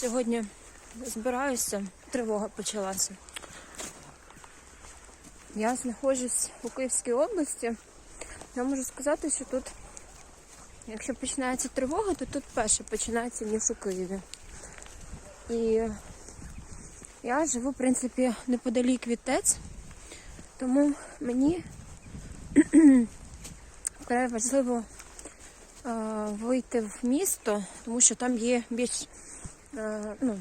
Сьогодні збираюся, тривога почалася. Я знаходжусь у Київській області. Я можу сказати, що тут, якщо починається тривога, то тут перше починається, ніж у Києві. І я живу, в принципі, неподалік від ТЕЦ, тому мені вкрай важливо е, вийти в місто, тому що там є більш, ну,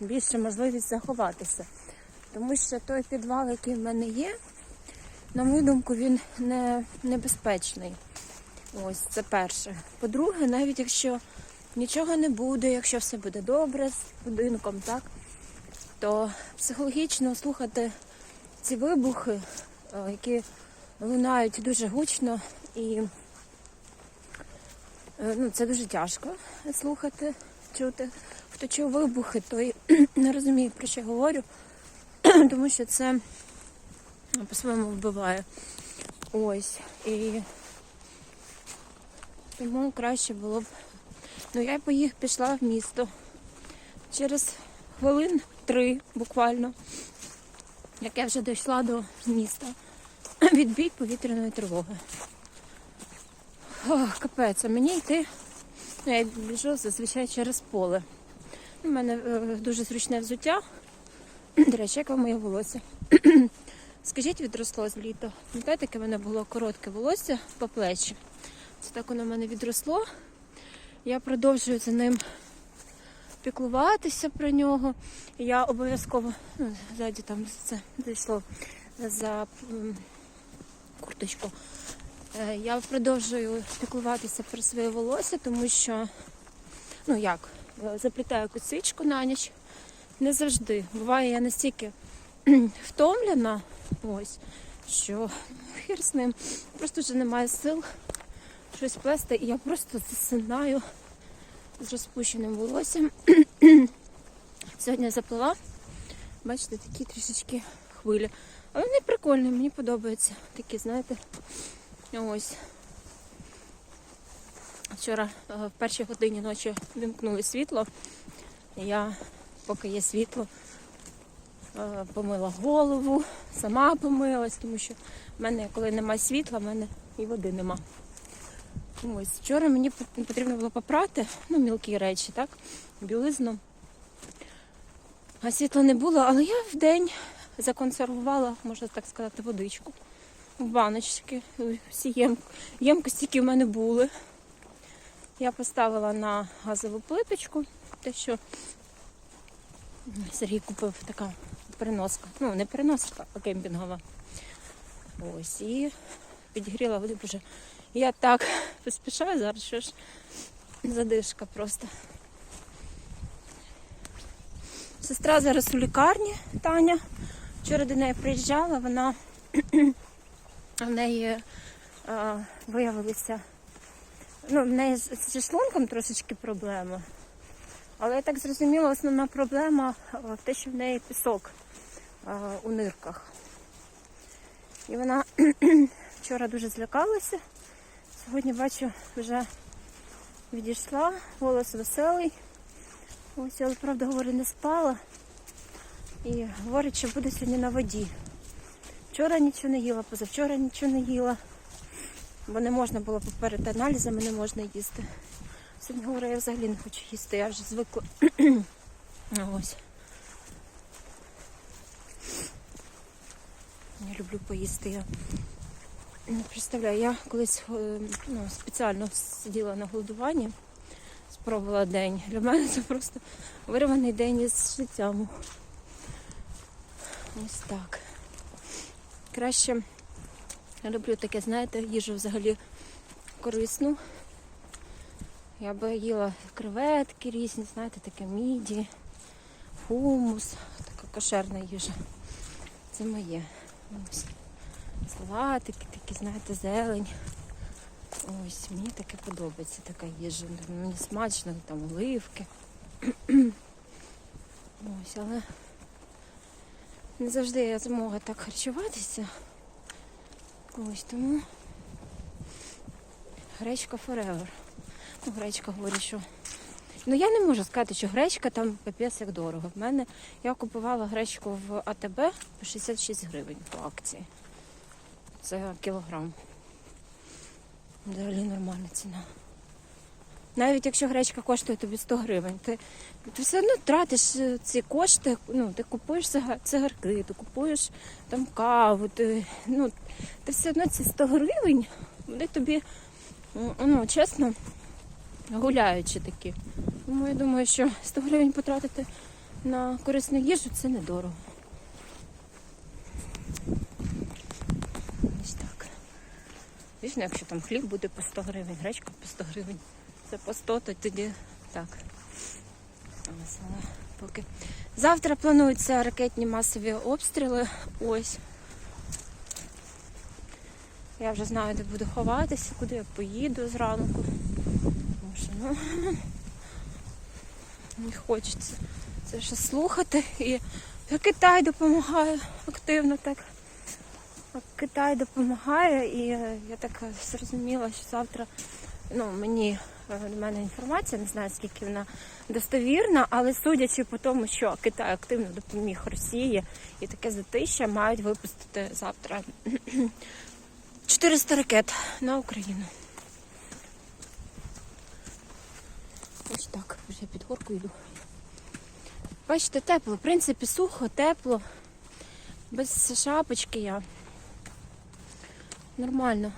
більше можливість заховатися. Тому що той підвал, який в мене є, на мою думку, він не небезпечний. Ось це перше. По-друге, навіть якщо нічого не буде, якщо все буде добре з будинком, так, то психологічно слухати ці вибухи, е, які лунають дуже гучно і е, ну, це дуже тяжко слухати, чути. Хто чув вибухи, той не розуміє, про що я говорю, тому що це по-своєму вбиває. Ось. І тому краще було б. Ну, я поїх пішла в місто. Через хвилин три буквально, як я вже дійшла до міста, відбій повітряної тривоги. Ох, капець, а мені йти. Ну, я біжу зазвичай через поле. У мене е, дуже зручне взуття. До речі, як вам моє волосся? Скажіть, відросло з літа. Пам'ятаєте, яке в мене було коротке волосся по плечі? Це так воно в мене відросло. Я продовжую за ним піклуватися про нього. Я обов'язково, ну, ззаді там це зайшло за курточку. Е, Я продовжую піклуватися про своє волосся, тому що, ну як, заплітаю косичку на ніч. Не завжди. Буває, я настільки втомлена, ось, що хір з ним. Просто вже немає сил щось плести, і я просто засинаю з розпущеним волоссям. Сьогодні я заплела, бачите, такі трішечки хвилі. Але вони прикольні, мені подобаються. Такі, знаєте, ось. Вчора е, в першій годині ночі вимкнули світло. Я, поки є світло, е, помила голову, сама помилась, тому що в мене, коли немає світла, в мене і води нема. Ось, вчора мені потрібно було попрати, ну, мілкі речі, так, білизну. А світла не було, але я в день законсервувала, можна так сказати, водичку в баночки. Всі єм... ємкості, які в мене були. Я поставила на газову плиточку, те, що Сергій купив така переноска. Ну, не переноска, а кемпінгова. Ось, і підігріла води. Боже, я так поспішаю зараз, що ж задишка просто. Сестра зараз у лікарні, Таня. Вчора до неї приїжджала, вона в неї е, виявилися. Ну, в неї з- шлунком трошечки проблеми. Але я так зрозуміла, основна проблема е, в те, що в неї пісок е, у нирках. І вона вчора дуже злякалася. Сьогодні бачу, вже відійшла, голос веселий. Ось, але правда говорю, не спала. І говорить, що буде сьогодні на воді. Вчора нічого не їла, позавчора нічого не їла. Бо не можна було перед аналізами, не можна їсти. Сьогодні говорю, я взагалі не хочу їсти, я вже звикла. Ось. Я люблю поїсти. Я не представляю, я колись е, ну, спеціально сиділа на голодуванні, спробувала день. Для мене це просто вирваний день із життям. Ось так. Краще я люблю таке, знаєте, їжу взагалі корисну. Я би їла креветки різні, знаєте, таке міді, хумус, така кошерна їжа. Це моє. Ось. Салатики, такі, знаєте, зелень. Ось, мені таке подобається така їжа. Мені смачно, там оливки. Ось, але не завжди я змога так харчуватися. Ось тому гречка forever. Ну, гречка говорить, що Ну я не можу сказати, що гречка там капець як дорого. В мене я купувала гречку в АТБ по 66 гривень по акції. Це кілограм. Взагалі нормальна ціна. Навіть якщо гречка коштує тобі 100 гривень, ти, ти все одно тратиш е, ці кошти, ну, ти купуєш цигарки, ти купуєш там каву, ти, ну, ти все одно ці 100 гривень, вони тобі, ну, чесно, гуляючи такі. Тому я думаю, що 100 гривень потратити на корисну їжу це недорого. Ось. Звісно, якщо там хліб буде по 100 гривень, гречка по 100 гривень, це по 100, то тоді так. Поки. Завтра плануються ракетні масові обстріли. Ось. Я вже знаю, де буду ховатися, куди я поїду зранку. Що, ну, не хочеться це ще слухати. І Китай допомагає активно так. Китай допомагає, і я так зрозуміла, що завтра ну, мені е, до мене інформація, не знаю, скільки вона достовірна, але судячи по тому, що Китай активно допоміг Росії і таке затища, мають випустити завтра 400 ракет на Україну. Ось так, вже під горку йду. Бачите, тепло, в принципі, сухо, тепло. Без шапочки я. Нормально.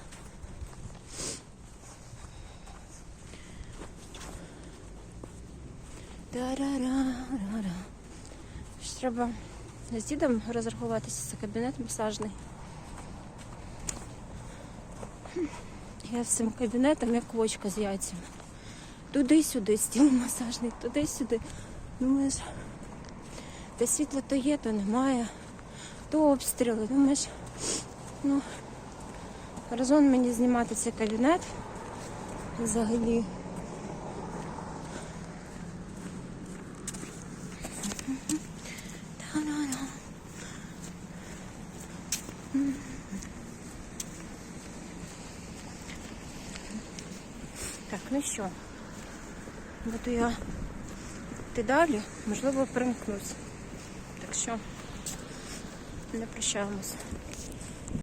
Ще Треба з дідом розрахуватися за кабінет масажний. Я цим кабінетом як квочка з яйцями. Туди-сюди, стіл масажний, туди-сюди. Думаєш, де світло то є, то немає, то обстріли. Думаєш, ну, резон мені знімати цей кабінет взагалі. Так, ну що, буду я йти далі, можливо, примкнусь. Так що не прощаємося.